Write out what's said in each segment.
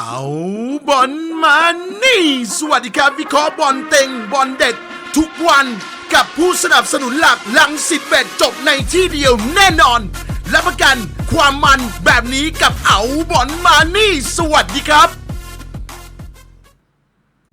เอาบอลมานี่ สวัสดีครับวิเคราะห์บอลเต็งบอลเด็ด ทุกวันกับผู้สนับสนุนหลักลังสิบเบ็ดจบในที่เดียวแน่นอนและประกันความมันแบบนี้กับเอาบอลมานี่ สวัสดีครับ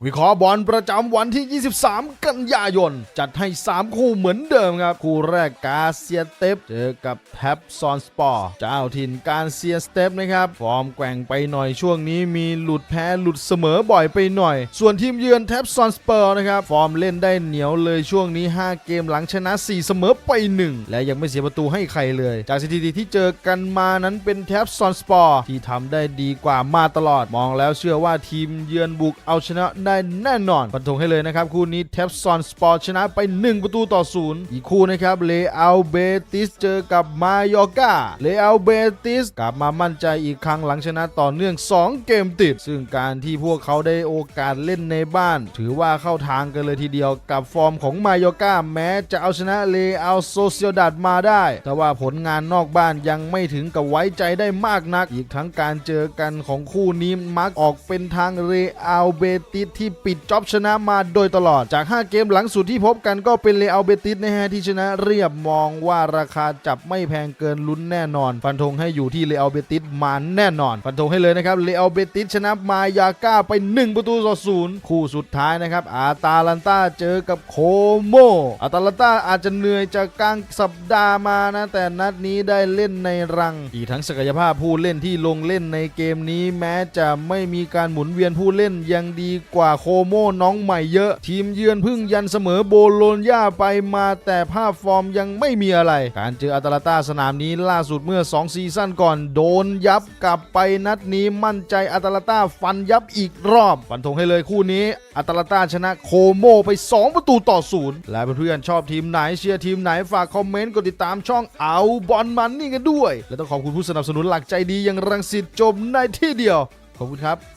วิเคราะห์บอลประจำวันที่ 23 กันยายน จัดให้ 3 คู่เหมือนเดิมครับ คู่แรกกาเซียเตปเจอกับแท็บซอนสปอร์ เจ้าถิ่นกาเซียสเตปนะครับ ฟอร์มแกว่งไปหน่อยช่วงนี้มีหลุดแพ้หลุดเสมอบ่อยไปหน่อย ส่วนทีมเยือนแท็บซอนสเปอร์นะครับ ฟอร์มเล่นได้เหนียวเลยช่วงนี้ 5 เกมหลังชนะ 4 เสมอไป 1 และยังไม่เสียประตูให้ใครเลย จากสถิติที่เจอกันมานั้นเป็นแท็บซอนสปอร์ที่ทำได้ดีกว่ามาตลอดมองแล้วเชื่อว่าทีมเยือนบุกเอาชนะได้แน่นอนฟันธงให้เลยนะครับ คู่นี้แท็บซอนสปอร์ชนะไป 1 ประตูต่อศูนย์อีกคู่นะครับเลอัลเบติสเจอกับมายอกาเลอัลเบติสกลับมามั่นใจอีกครั้งหลังชนะต่อเนื่อง 2 เกมติด ซึ่งการที่พวกเขาได้โอกาสเล่นในบ้าน ถือว่าเข้าทางกันเลยทีเดียวกับฟอร์มของมายอกาแม้จะเอาชนะเลอัลโซเซียดัดมาได้ แต่ว่าผลงานนอกบ้านยังไม่ถึงกับไว้ใจได้มากนัก อีกทั้งการเจอกันของคู่นี้มักออกเป็นทางเรอัลเบติสที่ปิดจ็อบชนะมาโดยตลอดจาก 5 เกมหลังสุดที่พบกันก็เป็นเรอัลเบติสนะฮะที่ชนะเรียบมองว่าราคาจับไม่แพงเกินลุ้นแน่นอน ฟันธงให้อยู่ที่เรอัลเบติสมาแน่นอน ฟันธงให้เลยนะครับเรอัลเบติสชนะมายาก้าไป 1 ประตูต่อศูนย์คู่สุดท้ายนะครับอาตาลันตาเจอกับโคโมอาตาลันตาอาจจะเหนื่อยจากกลางสัปดาห์มานะแต่นัดนี้ได้เล่นในรัง อีกทั้งศักยภาพผู้เล่นที่ลงเล่นในเกมนี้ แม้จะไม่มีการหมุนเวียนผู้เล่นยังดีกว่าโคโมน้องใหม่เยอะ ทีมเยือนพึ่งยันเสมอโบโลญญาไปมาแต่ภาพฟอร์มยังไม่มีอะไร การเจออาตลันตาสนามนี้ล่าสุดเมื่อ 2 ซีซั่นก่อน โดนยับกลับไปนัดนี้มั่นใจอาตลันตาฟันยับอีกรอบฟันธงให้เลยคู่นี้อาตลันตาชนะโคโมไป 2 ประตูต่อศูนย์และเพื่อนๆชอบทีมไหนเชียร์ทีมไหนฝากคอมเมนต์กดติดตามช่องเอาบอลมันนี่กันด้วย และต้องขอบคุณผู้สนับสนุนหลักใจดีอย่างรังสิตจมในที่เดียวขอบคุณครับ